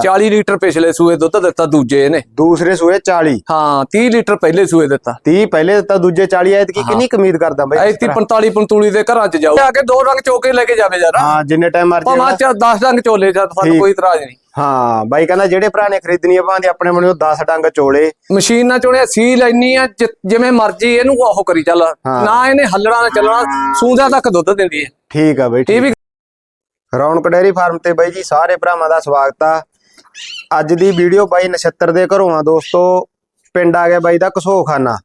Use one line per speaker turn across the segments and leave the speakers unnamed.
40 litre ਪਿਛਲੇ ਸੂਏ ਦੁੱਧ ਦਿੱਤਾ ਦੂਜੇ ਨੇ
ਦੂਸਰੇ ਸੂਏ 40
ਹਾਂ 30 ਲੀਟਰ ਪਹਿਲੇ ਸੂਏ ਦਿੱਤਾ।
30 ਪਹਿਲੇ ਦਿੱਤਾ ਦੂਜੇ 40 ਆਇਤ ਕੀ ਕਿੰਨੀ ਕੁ ਉਮੀਦ ਕਰਦਾ ਬਾਈ
ਐਤੀ 45 45 ਦੇ ਘਰਾਂ ਚ ਜਾਓ ਆ ਕੇ ਦੋ ਰੰਗ ਚੋਕੇ ਲੈ ਕੇ ਜਾਵੇ ਯਾਰ।
ਹਾਂ ਜਿੰਨੇ ਟਾਈਮ ਮਰਜ਼ੀ
ਭਾਵੇਂ ਚ 10 ਰੰਗ ਚੋਲੇ ਸਾਨੂੰ
ਠੀਕ।
ਕੋਈ ਇਤਰਾਜ਼ ਨਹੀਂ।
ਹਾਂ ਬਾਈ ਕਹਿੰਦਾ ਜਿਹੜੇ ਭਰਾ ਨੇ ਖਰੀਦਣੀ ਆ ਭਾਂਦੇ ਆਪਣੇ ਬਣਿਓ 10 ਡੰਗ ਚੋਲੇ।
ਮਸ਼ੀਨ ਨਾਲ ਚੋਣਿਆ ਸੀਲ ਇੰਨੀ ਆ ਜਿ- ਜਿਵੇਂ ਮਰਜ਼ੀ ਇਹਨੂੰ ਉਹ ਕਰੀ ਚੱਲ। ਨਾ ਇਹਨੇ ਹੱਲਣਾ ਨਾ ਚੱਲਣਾ ਸੂੰਦਾ ਤੱਕ ਦੁੱਧ ਦਿੰਦੀ ਹੈ
ਠੀਕ ਆ ਬਾਈ ਰੌਣਕ ਡੈਰੀ ਫਾਰਮ ਤੇ ਬਾਈ ਜੀ ਸਾਰੇ ਭਰਾਵਾਂ ਦਾ ਸਵਾਗਤ ਆ। ਅੱਜ ਦੀ ਵੀਡੀਓ ਬਾਈ ਨਛੱਤਰ ਦੇ ਘਰੋਂ ਆ ਦੋਸਤੋ। ਪਿੰਡ ਆ ਗਿਆ ਬਾਈ ਦਾ ਕਸੋਖਾਨਾ।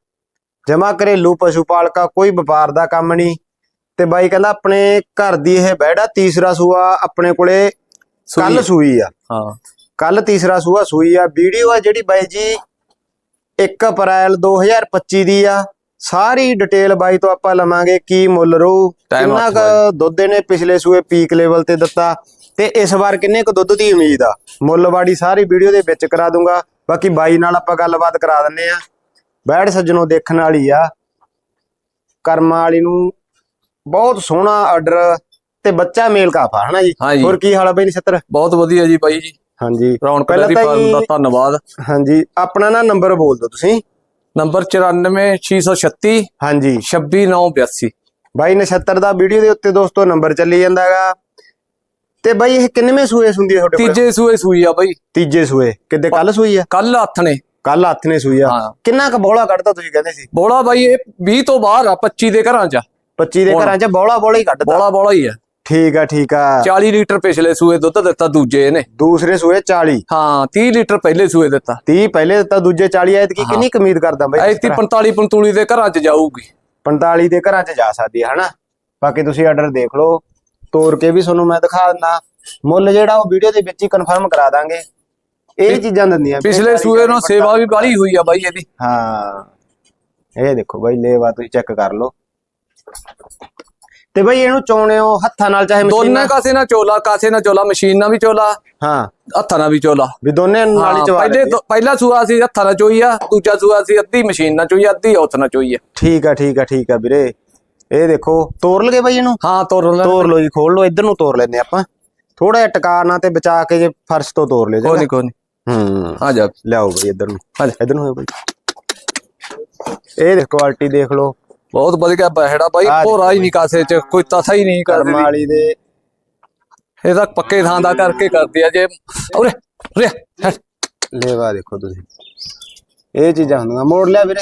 ਜਮਾ ਘਰੇਲੂ ਪਸ਼ੂ ਪਾਲਕਾ ਕੋਈ ਵਪਾਰ ਦਾ ਕੰਮ ਨਹੀਂ। ਤੇ ਬਾਈ ਕਹਿੰਦਾ ਆਪਣੇ ਘਰ ਦੀ ਇਹ ਬੈੜਾ ਤੀਸਰਾ ਸੂਆ ਆਪਣੇ ਕੋਲੇ ਕੱਲ ਸੂਈ ਆ।
ਹਾਂ।
ਕੱਲ ਤੀਸਰਾ ਸੂਆ ਸੂਈ ਆ। ਵੀਡੀਓ ਆ ਜਿਹੜੀ ਬਾਈ ਜੀ 1 ਅਪ੍ਰੈਲ 2025 ਦੀ ਆ। ਸਾਰੀ ਡਿਟੇਲ ਬਾਈ ਤੋਂ ਆਪਾਂ ਲਵਾਂਗੇ ਕੀ ਮੁੱਲ
Time
ਕਿੰਨਾ ਦੁੱਧ ਨੇ ਪਿਛਲੇ ਸੂਏ ਪੀਕ ਲੈਵਲ ਤੇ ਦਿੱਤਾ। ਤੇ ਇਸ ਵਾਰ ਕਿੰਨੇ ਕੁ ਦੁੱਧ ਦੀ ਉਮੀਦ ਆ? ਮੁੱਲ ਵਾੜੀ ਸਾਰੀ ਵੀਡੀਓ ਦੇ ਵਿੱਚ ਕਰਾ ਦੂੰਗਾ। ਬਾਕੀ ਬਾਈ ਨਾਲ ਆਪਾਂ ਗੱਲਬਾਤ ਕਰਾ ਦਿੰਨੇ ਆ। ਬੈੜ ਸੱਜਣੋ ਦੇਖਣ ਵਾਲੀ ਆ। ਕਰਮਾਂ ਵਾਲੀ ਨੂੰ ਬਹੁਤ ਸੋਹਣਾ ਆਰਡਰ ਤੇ ਬੱਚਾ ਮੇਲ ਕਾਫਾ ਹਨਾ ਜੀ। ਹੋਰ ਕੀ ਹਾਲ ਆ ਬਾਈ ਨਛੱਤਰ?
ਬਹੁਤ ਵਧੀਆ ਜੀ ਬਾਈ ਜੀ।
ਹਾਂਜੀ।
ਰੌਣਕ
ਪਹਿਲਾਂ
ਡੈਰੀ ਫਾਰਮ ਦਾ ਧੰਨਵਾਦ।
ਹਾਂਜੀ ਆਪਣਾ ਨਾ ਨੰਬਰ ਬੋਲ ਦਿਓ ਤੁਸੀਂ।
ਨੰਬਰ 94636
ਹਾਂਜੀ।
26982
ਬਾਈ ਨਛੱਤਰ ਦਾ ਵੀਡੀਓ ਦੇ ਉੱਤੇ ਦੋਸਤੋ ਨੰਬਰ ਚੱਲੀ ਜਾਂਦਾਗਾ ਤੇ ਬਾਈ ਇਹ ਕਿੰਨਵੇਂ ਸੂਏ ਸੁੰਦੀ ਹੈ ਤੁਹਾਡੇ ਕੋਲ?
ਤੀਜੇ ਸੂਏ ਸੂਈ ਆ ਬਾਈ।
ਤੀਜੇ ਸੂਏ। ਕਿੱਦੇ ਕੱਲ ਸੂਈ ਆ?
ਕੱਲ ਹੱਥ ਨੇ।
ਕੱਲ ਹੱਥ ਨੇ ਸੂਈ ਆ। ਕਿੰਨਾ ਕੁ ਬੋਲਾ ਕੱਢਦਾ ਤੁਸੀਂ ਕਹਿੰਦੇ ਸੀ?
ਬੋਲਾ ਬਾਈ ਇਹ 20 ਤੋਂ ਬਾਹਰ ਆ 25 ਦੇ ਘਰਾਂ ਚ।
25 ਦੇ। ਘਰਾਂ 'ਚ ਬੋਲਾ ਬੋਲਾ ਹੀ ਕੱਢਦਾ
ਬੋਲਾ ਬੋਲਾ ਹੀ ਆ।
ਠੀਕ ਆ ਠੀਕ ਆ।
40 ਲੀਟਰ ਪਿਛਲੇ ਸੂਏ ਦੁੱਧ ਦਿੱਤਾ ਦੂਜੇ ਨੇ
ਦੂਸਰੇ ਸੂਏ 40
ਹਾਂ 30 ਲੀਟਰ ਪਹਿਲੇ ਸੂਏ ਦਿੱਤਾ।
30 ਪਹਿਲੇ ਦਿੱਤਾ ਦੂਜੇ 40 ਆਇਤ ਕੀ ਕਿੰਨੀ ਕੁ ਉਮੀਦ ਕਰਦਾ ਬਾਈ
ਐਤੀ 45 45 ਦੇ ਘਰਾਂ ਚ ਜਾਊਗੀ।
45 ਦੇ ਘਰਾਂ 'ਚ ਜਾ ਸਕਦੀ ਹੈ ਹਨਾ? ਬਾਕੀ ਤੁਸੀਂ ਆਰਡਰ ਦੇਖ ਲਓ। ਤੋੜ ਕੇ ਵੀ ਤੁਹਾਨੂੰ ਮੈਂ ਦਿਖਾ ਦਿੰਦਾ। ਮੁੱਲ ਜਿਹੜਾ ਉਹ ਵੀਡੀਓ ਦੇ ਵਿੱਚ ਹੀ ਕਨਫਰਮ ਕਰਾ ਦਾਂਗੇ। ਇਹ ਚੀਜ਼ਾਂ ਦਿੰਦੀਆਂ।
ਪਿਛਲੇ ਸੂਏ ਨੂੰ ਸੇਵਾ ਵੀ ਬਾਲੀ ਹੋਈ ਆ ਬਾਈ ਇਹਦੀ।
ਹਾਂ। ਇਹ ਦੇਖੋ ਬਾਈ ਲੇਵਾ ਤੁਸੀਂ ਚੈੱਕ ਕਰ ਲਓ। ਤੇ ਬਾਈ ਇਹਨੂੰ ਚੋਣਿਓ ਹੱਥਾਂ ਨਾਲ ਚਾਹੇ ਮਸ਼ੀਨ
ਦੋਨੇ ਕਾਸੇ ਨਾਲ ਚੋਲਾ ਕਾਸੇ ਨਾਲ ਚੋਲਾ ਮਸ਼ੀਨ ਨਾਲ ਵੀ ਚੋਲਾ
ਹਾਂ।
ਹੱਥਾਂ ਨਾਲ ਵੀ ਚੋਲਾ।
ਵੀ ਦੋਨੇ ਨਾਲ ਹੀ ਚਵਾ
ਪਹਿਲੇ ਪਹਿਲਾ ਸੂਆ ਸੀ ਹੱਥਾਂ ਨਾਲ ਚੋਈ ਆ ਦੂਜਾ ਸੂਆ ਸੀ ਅੱਧੀ ਮਸ਼ੀਨ ਨਾਲ ਚੋਈ ਆ, ਅੱਧੀ ਹੱਥ ਨਾਲ ਚੋਈ ਆ।
ਠੀਕ ਆ ਠੀਕ ਆ ਠੀਕ ਆ ਵੀਰੇ। ਇਹ ਦੇਖੋ ਤੋੜ ਲਗੇ ਬਾਈ ਇਹਨੂੰ?
ਹਾਂ ਤੋਰਨ
ਤੋੜ ਲਓ। ਜੀ ਖੋਲ ਲਓ ਇੱਧਰ ਨੂੰ ਤੋੜ ਲੈਨੇ ਆਪਾਂ। ਥੋੜਾ ਜਿਹਾ ਟਿਕਾ ਨਾ ਤੇ ਬਚਾ ਕੇ ਜੇ ਫਰਸ਼ ਤੋਂ ਤੋੜ ਲਿਓ
ਕੋਈ ਨਹੀਂ ਕੋਈ ਨਹੀਂ
ਹੂੰ।
ਆ ਜਾ।
ਲਿਆਓ ਬਾਈ ਇੱਧਰ ਨੂੰ।
ਜਾ।
ਇੱਧਰ ਨੂੰ ਹੋਓ ਬਾਈ। ਇਹ ਦੇਖ ਕੁਆਲਿਟੀ ਦੇਖ ਲਓ।
ਬਹੁਤ ਵਧੀਆ ਬਹਿੜਾ ਬਾਈ ਭੋਰਾ ਹੀ ਨਹੀਂ ਕਾਸੇ ਚ ਕੋਈ ਤਥਾ ਹੀ ਨਹੀਂ ਕਰਦੀ।
ਵਾਲੀ ਦੇ।
ਇਹ ਤਾਂ ਪੱਕੇ ਥਾਂ ਦਾ ਕਰਕੇ ਕਰਦੀ ਆ ਜੇ। ਉਰੇ ਉਰੇ।
ਲੇਵਾ ਦੇਖੋ ਤੁਸੀਂ। ਇਹ ਚੀਜ਼ਾਂ ਹੁੰਦੀਆਂ। ਮੋੜ ਲਿਆ ਵੀਰੇ।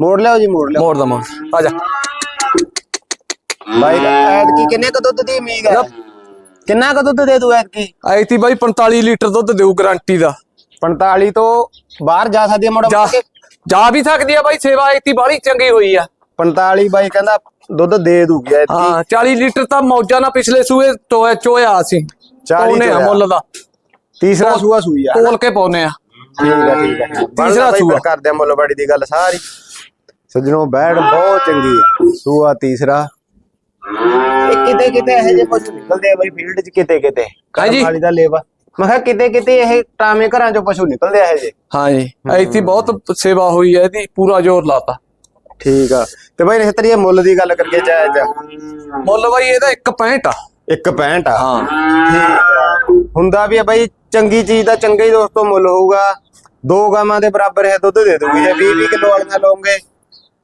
ਮੋੜ ਲਿਆਓ ਜੀ ਮੋੜ ਲਿਆਓ।
ਮੋੜ ਦਾ ਮੋੜ। ਆ ਜਾ।
ਬਾਈ ਐਡ ਕੀ ਕਿੰਨੇ ਕ ਦੁੱਧ ਦੀ ਉਮੀਦ ਹੈ? ਕਿੰਨਾ ਕ ਦੁੱਧ ਦੇ ਦੂ ਐਡ ਕੀ
ਆਈ ਤੀ ਬਾਈ 45 ਲੀਟਰ ਦੁੱਧ ਦੇਊ ਗਾਰੰਟੀ ਦਾ।
45 ਤੋਂ ਬਾਹਰ ਜਾ ਸਕਦੀ ਹੈ ਮੋੜਾ
ਜਾ ਜਾ ਵੀ ਸਕਦੀ ਆ ਬਾਈ ਸੇਵਾ ਆਈ ਤੀ ਬਾਲੀ ਚੰਗੀ ਹੋਈ ਆ।
45 ਬਾਈ ਕਹਿੰਦਾ ਦੁੱਧ ਦੇ ਦੂਗੀ ਐਡ
ਹਾਂ 40 ਲੀਟਰ ਤਾਂ ਮੌਜਾਂ ਨਾਲ ਪਿਛਲੇ ਸੂਏ ਟੋਇਆ ਚੋਇਆ ਸੀ
40
ਪਾਉਨੇ ਆ
ਚੋਇਆ।
ਮੁੱਲ ਦਾ।
ਤੀਸਰਾ ਸੂਆ ਸੂਈ ਆ।
ਤੋਲ ਕੇ ਪਾਉਨੇ ਆ।
ਠੀਕ ਆ ਠੀਕ ਆ।
ਤੀਸਰਾ ਸੂਆ।
ਕਰਦੇ ਆ ਮੁੱਲਵਾੜੀ ਦੀ ਗੱਲ ਸਾਰੀ। ਸੱਜਣੋ ਬੈੜ ਬਹੁਤ ਚੰਗੀ ਆ। ਸੂਆ ਤੀਸਰਾ। ਇਹ ਕਿਤੇ ਕਿਤੇ ਇਹੋ ਜਿਹੇ ਪਸ਼ੂ ਨਿਕਲਦੇ ਆ ਬਈ ਫੀਲਡ 'ਚ ਕਿਤੇ ਕਿਤੇ।
ਹਾਂਜੀ।
ਵਾਲੀ ਦਾ ਲੇਵਾ। ਮੈਂ ਕਿਹਾ ਕਿਤੇ ਕਿਤੇ ਇਹ ਟਾਵੇਂ ਘਰਾਂ 'ਚੋਂ ਪਸ਼ੂ ਨਿਕਲਦੇ ਆ ਇਹੋ
ਹਾਂ। ਜੀ ਐਤੀ ਬਹੁਤ ਸੇਵਾ ਹੋਈ ਹੈ ਇਹਦੀ ਪੂਰਾ ਜ਼ੋਰ ਲਾਤਾ।
ਠੀਕ ਆ। ਤੇ ਬਾਈ ਨਛਤਰੀ ਇਹ ਮੁੱਲ ਦੀ ਗੱਲ ਕਰਕੇ ਜਾਇਜ਼। ਆ
ਮੁੱਲ ਬਾਈ ਇਹਦਾ 1.65 ਆ।
1.65 ਆ।
ਹਾਂ।
ਠੀਕ ਆ ਹੁੰਦਾ ਵੀ ਆ ਬਾਈ ਚੰਗੀ ਚੀਜ਼ ਦਾ ਚੰਗਾ ਹੀ ਦੋਸਤੋ ਮੁੱਲ ਹੋਊਗਾ। ਦੋ ਗਾਵਾਂ ਦੇ ਬਰਾਬਰ ਇਹ ਦੁੱਧ ਦੇ ਦੂਗੀ ਜੇ 20 20 ਕਿਲੋ ਵਾਲੀਆਂ ਲਓਗੇ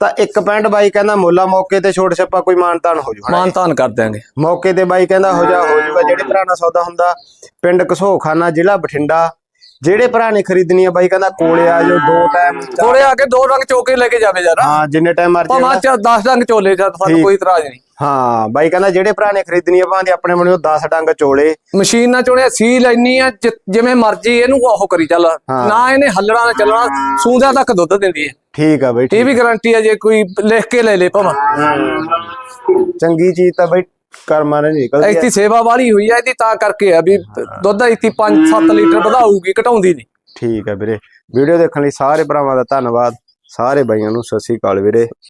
ਤਾਂ 1.65 ਬਾਈ ਕਹਿੰਦਾ ਮੁੱਲਾ ਮੌਕੇ ਤੇ ਛੋਟ ਛੱਪਾ ਕੋਈ ਮਾਨਤਾਨ ਹੋ ਜੂ।
ਮਾਨ ਤਾਨ ਕਰ ਦਿਆਂਗੇ।
ਮੌਕੇ ਤੇ ਬਾਈ ਕਹਿੰਦਾ ਹੋ ਜਾ ਹੋ ਜੂਗਾ ਜਿਹੜੇ ਭਰਾ ਨਾਲ ਸੌਦਾ ਹੁੰਦਾ ਪਿੰਡ ਕਸੋਖਾਨਾ ਜ਼ਿਲ੍ਹਾ ਬਠਿੰਡਾ ਜਿਹੜੇ ਭਰਾ ਨੇ ਖਰੀਦਣੀ ਆ ਬਾਈ ਕਹਿੰਦਾ ਕੋਲੇ ਆ ਜਾਓ ਦੋ ਟਾਈਮ
ਥੋੜੇ ਆ ਕੇ ਦੋ ਰੰਗ ਚੋਕੇ ਲੈ ਕੇ ਜਾਵੇ ਯਾਰ।
ਹਾਂ ਜਿੰਨੇ ਟਾਈਮ ਮਰਜ਼ੀ
ਭਾਵੇਂ ਚ 10 ਰੰਗ ਚੋਲੇ ਜਦ ਸਾਨੂੰ। ਕੋਈ ਇਤਰਾਜ਼ ਨਹੀਂ।
ਹਾਂ ਬਾਈ ਕਹਿੰਦਾ ਜਿਹੜੇ ਭਰਾ ਨੇ ਖਰੀਦਣੀ ਆ ਭਾਂਦੇ ਆਪਣੇ ਬਣਿਓ 10 ਡੰਗ ਚੋਲੇ।
ਮਸ਼ੀਨ ਨਾਲ ਚੋਣਿਆ ਸੀਲ ਇੰਨੀ ਆ ਜਿ- ਜਿਵੇਂ ਮਰਜ਼ੀ ਇਹਨੂੰ ਉਹ ਕਰੀ ਚੱਲ। ਨਾ ਇਹਨੇ ਹੱਲਣਾ ਨਾ ਚੱਲਣਾ ਸੂੰਦਾ ਤੱਕ ਦੁੱਧ ਦਿੰਦੀ ਹੈ।
ਠੀਕ ਆ ਬਾਈ
ਇਹ ਵੀ ਗਾਰੰਟੀ ਆ ਜੇ ਕੋਈ ਲਿਖ ਕੇ ਲੈ ਲੇ ਭਾਵੇਂ।
ਚੰਗੀ ਚੀਜ਼ ਤਾਂ ਬਾਈ ਕਰਮਾਂ ਨੇ ਨਿਕਲਦੀ
ਇੱਥੇ ਸੇਵਾ ਵਾਲੀ ਹੋਈ ਆ ਇਹਦੀ ਤਾਂ ਕਰਕੇ ਆ ਵੀ ਦੁੱਧ ਇੱਥੇ 5-7 ਲੀਟਰ ਵਧਾਊਗੀ ਘਟਾਉਂਦੀ ਨਹੀਂ।
ਠੀਕ ਹੈ ਵੀਰੇ। ਵੀਡੀਓ ਦੇਖਣ ਲਈ ਸਾਰੇ ਭਰਾਵਾਂ ਦਾ ਧੰਨਵਾਦ। ਸਾਰੇ ਬਾਈਆਂ ਨੂੰ ਸਤਿ ਸ੍ਰੀ ਅਕਾਲ ਵੀਰੇ।